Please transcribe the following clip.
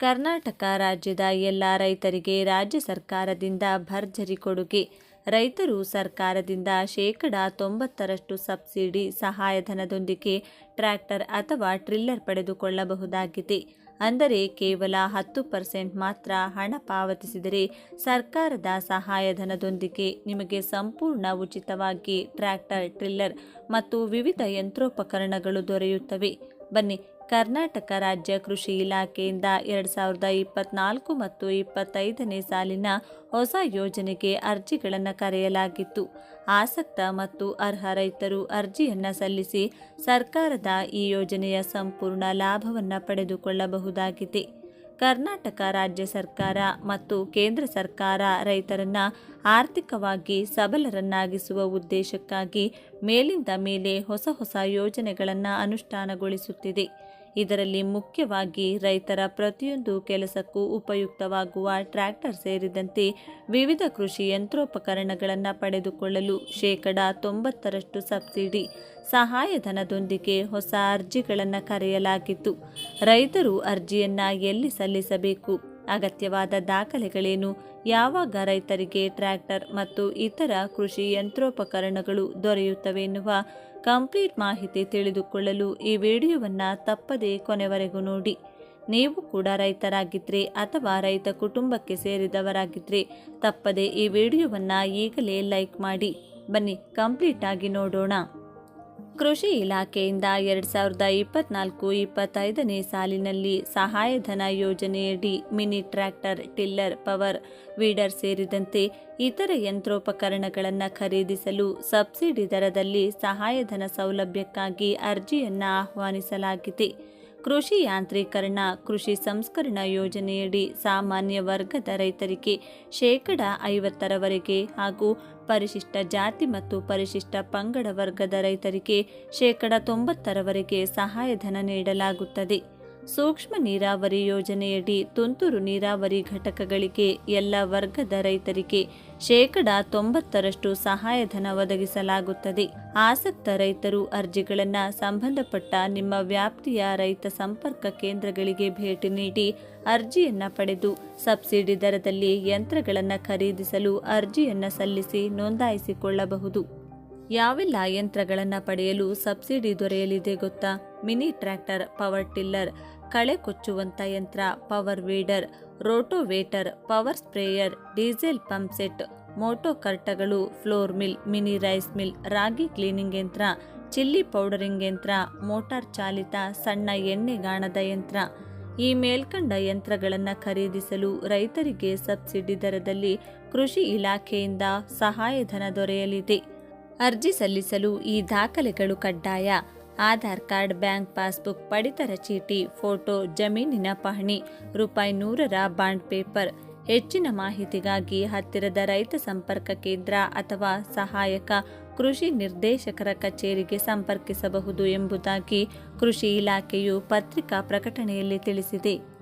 ಕರ್ನಾಟಕ ರಾಜ್ಯದ ಎಲ್ಲ ರೈತರಿಗೆ ರಾಜ್ಯ ಸರ್ಕಾರದಿಂದ ಭರ್ಜರಿ ಕೊಡುಗೆ. ರೈತರು ಸರ್ಕಾರದಿಂದ ಶೇಕಡ ತೊಂಬತ್ತರಷ್ಟು ಸಬ್ಸಿಡಿ, ಸಹಾಯಧನದೊಂದಿಗೆ ಟ್ರ್ಯಾಕ್ಟರ್ ಅಥವಾ ಟ್ರಿಲ್ಲರ್ ಪಡೆದುಕೊಳ್ಳಬಹುದಾಗಿದೆ. ಅಂದರೆ ಕೇವಲ ಹತ್ತು ಪರ್ಸೆಂಟ್ ಮಾತ್ರ ಹಣ ಪಾವತಿಸಿದರೆ ಸರ್ಕಾರದ ಸಹಾಯಧನದೊಂದಿಗೆ ನಿಮಗೆ ಸಂಪೂರ್ಣ ಉಚಿತವಾಗಿ ಟ್ರ್ಯಾಕ್ಟರ್, ಟ್ರಿಲ್ಲರ್ ಮತ್ತು ವಿವಿಧ ಯಂತ್ರೋಪಕರಣಗಳು ದೊರೆಯುತ್ತವೆ. ಬನ್ನಿ ಕರ್ನಾಟಕ ರಾಜ್ಯ ಕೃಷಿ ಇಲಾಖೆಯಿಂದ ಎರಡು ಸಾವಿರದ ಇಪ್ಪತ್ನಾಲ್ಕು ಮತ್ತು ಇಪ್ಪತ್ತೈದನೇ ಸಾಲಿನ ಹೊಸ ಯೋಜನೆಗೆ ಅರ್ಜಿಗಳನ್ನು ಕರೆಯಲಾಗಿತ್ತು. ಆಸಕ್ತ ಮತ್ತು ಅರ್ಹ ರೈತರು ಅರ್ಜಿಯನ್ನು ಸಲ್ಲಿಸಿ ಸರ್ಕಾರದ ಈ ಯೋಜನೆಯ ಸಂಪೂರ್ಣ ಲಾಭವನ್ನು ಪಡೆದುಕೊಳ್ಳಬಹುದಾಗಿದೆ. ಕರ್ನಾಟಕ ರಾಜ್ಯ ಸರ್ಕಾರ ಮತ್ತು ಕೇಂದ್ರ ಸರ್ಕಾರ ರೈತರನ್ನ ಆರ್ಥಿಕವಾಗಿ ಸಬಲರನ್ನಾಗಿಸುವ ಉದ್ದೇಶಕ್ಕಾಗಿ ಮೇಲಿಂದ ಮೇಲೆ ಹೊಸ ಹೊಸ ಯೋಜನೆಗಳನ್ನು ಅನುಷ್ಠಾನಗೊಳಿಸುತ್ತಿದೆ. ಇದರಲ್ಲಿ ಮುಖ್ಯವಾಗಿ ರೈತರ ಪ್ರತಿಯೊಂದು ಕೆಲಸಕ್ಕೂ ಉಪಯುಕ್ತವಾಗುವ ಟ್ರ್ಯಾಕ್ಟರ್ ಸೇರಿದಂತೆ ವಿವಿಧ ಕೃಷಿ ಯಂತ್ರೋಪಕರಣಗಳನ್ನು ಪಡೆದುಕೊಳ್ಳಲು ಶೇಕಡ ತೊಂಬತ್ತರಷ್ಟು ಸಬ್ಸಿಡಿ, ಸಹಾಯಧನದೊಂದಿಗೆ ಹೊಸ ಅರ್ಜಿಗಳನ್ನು ಕರೆಯಲಾಗಿತ್ತು. ರೈತರು ಅರ್ಜಿಯನ್ನು ಎಲ್ಲಿ ಸಲ್ಲಿಸಬೇಕು? ಅಗತ್ಯವಾದ ದಾಖಲೆಗಳೇನು? ಯಾವಾಗ ರೈತರಿಗೆ ಟ್ರ್ಯಾಕ್ಟರ್ ಮತ್ತು ಇತರ ಕೃಷಿ ಯಂತ್ರೋಪಕರಣಗಳು ದೊರೆಯುತ್ತವೆ ಎನ್ನುವ ಕಂಪ್ಲೀಟ್ ಮಾಹಿತಿ ತಿಳಿದುಕೊಳ್ಳಲು ಈ ವಿಡಿಯೋವನ್ನು ತಪ್ಪದೇ ಕೊನೆವರೆಗೂ ನೋಡಿ. ನೀವು ಕೂಡ ರೈತರಾಗಿದ್ದರೆ ಅಥವಾ ರೈತ ಕುಟುಂಬಕ್ಕೆ ಸೇರಿದವರಾಗಿದ್ದರೆ ತಪ್ಪದೇ ಈ ವಿಡಿಯೋವನ್ನು ಈಗಲೇ ಲೈಕ್ ಮಾಡಿ. ಬನ್ನಿ ಕಂಪ್ಲೀಟಾಗಿ ನೋಡೋಣ. ಕೃಷಿ ಇಲಾಖೆಯಿಂದ ಎರಡು ಸಾವಿರದ ಇಪ್ಪತ್ನಾಲ್ಕು ಇಪ್ಪತ್ತೈದನೇ ಸಾಲಿನಲ್ಲಿ ಸಹಾಯಧನ ಯೋಜನೆಯಡಿ mini tractor, tiller, power weeder ಸೇರಿದಂತೆ ಇತರ ಯಂತ್ರೋಪಕರಣಗಳನ್ನು ಖರೀದಿಸಲು ಸಬ್ಸಿಡಿ ದರದಲ್ಲಿ ಸಹಾಯಧನ ಸೌಲಭ್ಯಕ್ಕಾಗಿ ಅರ್ಜಿಯನ್ನು ಆಹ್ವಾನಿಸಲಾಗಿದೆ. ಕೃಷಿ ಯಾಂತ್ರೀಕರಣ, ಕೃಷಿ ಸಂಸ್ಕರಣಾ ಯೋಜನೆಯಡಿ ಸಾಮಾನ್ಯ ವರ್ಗದ ರೈತರಿಗೆ ಶೇಕಡ ಐವತ್ತರವರೆಗೆ ಹಾಗೂ ಪರಿಶಿಷ್ಟ ಜಾತಿ ಮತ್ತು ಪರಿಶಿಷ್ಟ ಪಂಗಡ ವರ್ಗದ ರೈತರಿಗೆ ಶೇಕಡ ತೊಂಬತ್ತರವರೆಗೆ ಸಹಾಯಧನ ನೀಡಲಾಗುತ್ತದೆ. ಸೂಕ್ಷ್ಮ ನೀರಾವರಿ ಯೋಜನೆಯಡಿ ತುಂತುರು ನೀರಾವರಿ ಘಟಕಗಳಿಗೆ ಎಲ್ಲ ವರ್ಗದ ರೈತರಿಗೆ ಶೇಕಡ ತೊಂಬತ್ತರಷ್ಟು ಸಹಾಯಧನ ಒದಗಿಸಲಾಗುತ್ತದೆ. ಆಸಕ್ತ ರೈತರು ಅರ್ಜಿಗಳನ್ನು ಸಂಬಂಧಪಟ್ಟ ನಿಮ್ಮ ವ್ಯಾಪ್ತಿಯ ರೈತ ಸಂಪರ್ಕ ಕೇಂದ್ರಗಳಿಗೆ ಭೇಟಿ ನೀಡಿ ಅರ್ಜಿಯನ್ನು ಪಡೆದು ಸಬ್ಸಿಡಿ ದರದಲ್ಲಿ ಯಂತ್ರಗಳನ್ನು ಖರೀದಿಸಲು ಅರ್ಜಿಯನ್ನು ಸಲ್ಲಿಸಿ ನೋಂದಾಯಿಸಿಕೊಳ್ಳಬಹುದು. ಯಾವೆಲ್ಲ ಯಂತ್ರಗಳನ್ನು ಪಡೆಯಲು ಸಬ್ಸಿಡಿ ದೊರೆಯಲಿದೆ ಗೊತ್ತಾ? ಮಿನಿ ಟ್ರ್ಯಾಕ್ಟರ್, ಪವರ್ ಟಿಲ್ಲರ್, ಕಳೆ ಕೊಚ್ಚುವಂಥ ಯಂತ್ರ, power weeder, rotovator, power sprayer, diesel pump set, Moto ಕರ್ಟಗಳು, flour mill, mini rice mill, ರಾಗಿ ಕ್ಲೀನಿಂಗ್ ಯಂತ್ರ, ಚಿಲ್ಲಿ ಪೌಡರಿಂಗ್ ಯಂತ್ರ, ಮೋಟಾರ್ ಚಾಲಿತ ಸಣ್ಣ ಎಣ್ಣೆಗಾಣದ ಯಂತ್ರ. ಈ ಮೇಲ್ಕಂಡ ಯಂತ್ರಗಳನ್ನು ಖರೀದಿಸಲು ರೈತರಿಗೆ ಸಬ್ಸಿಡಿ ದರದಲ್ಲಿ ಕೃಷಿ ಇಲಾಖೆಯಿಂದ ಸಹಾಯಧನ ದೊರೆಯಲಿದೆ. ಅರ್ಜಿ ಸಲ್ಲಿಸಲು ಈ ದಾಖಲೆಗಳು ಕಡ್ಡಾಯ. ಆಧಾರ್ ಕಾರ್ಡ್, ಬ್ಯಾಂಕ್ ಪಾಸ್ಬುಕ್, ಪಡಿತರ ಚೀಟಿ, ಫೋಟೋ, ಜಮೀನಿನ ಪಹಣಿ, ರೂಪಾಯಿ ನೂರರ ಬಾಂಡ್ ಪೇಪರ್. ಹೆಚ್ಚಿನ ಮಾಹಿತಿಗಾಗಿ ಹತ್ತಿರದ ರೈತ ಸಂಪರ್ಕ ಕೇಂದ್ರ ಅಥವಾ ಸಹಾಯಕ ಕೃಷಿ ನಿರ್ದೇಶಕರ ಕಚೇರಿಗೆ ಸಂಪರ್ಕಿಸಬಹುದು ಎಂಬುದಾಗಿ ಕೃಷಿ ಇಲಾಖೆಯು ಪತ್ರಿಕಾ ಪ್ರಕಟಣೆಯಲ್ಲಿ ತಿಳಿಸಿದೆ.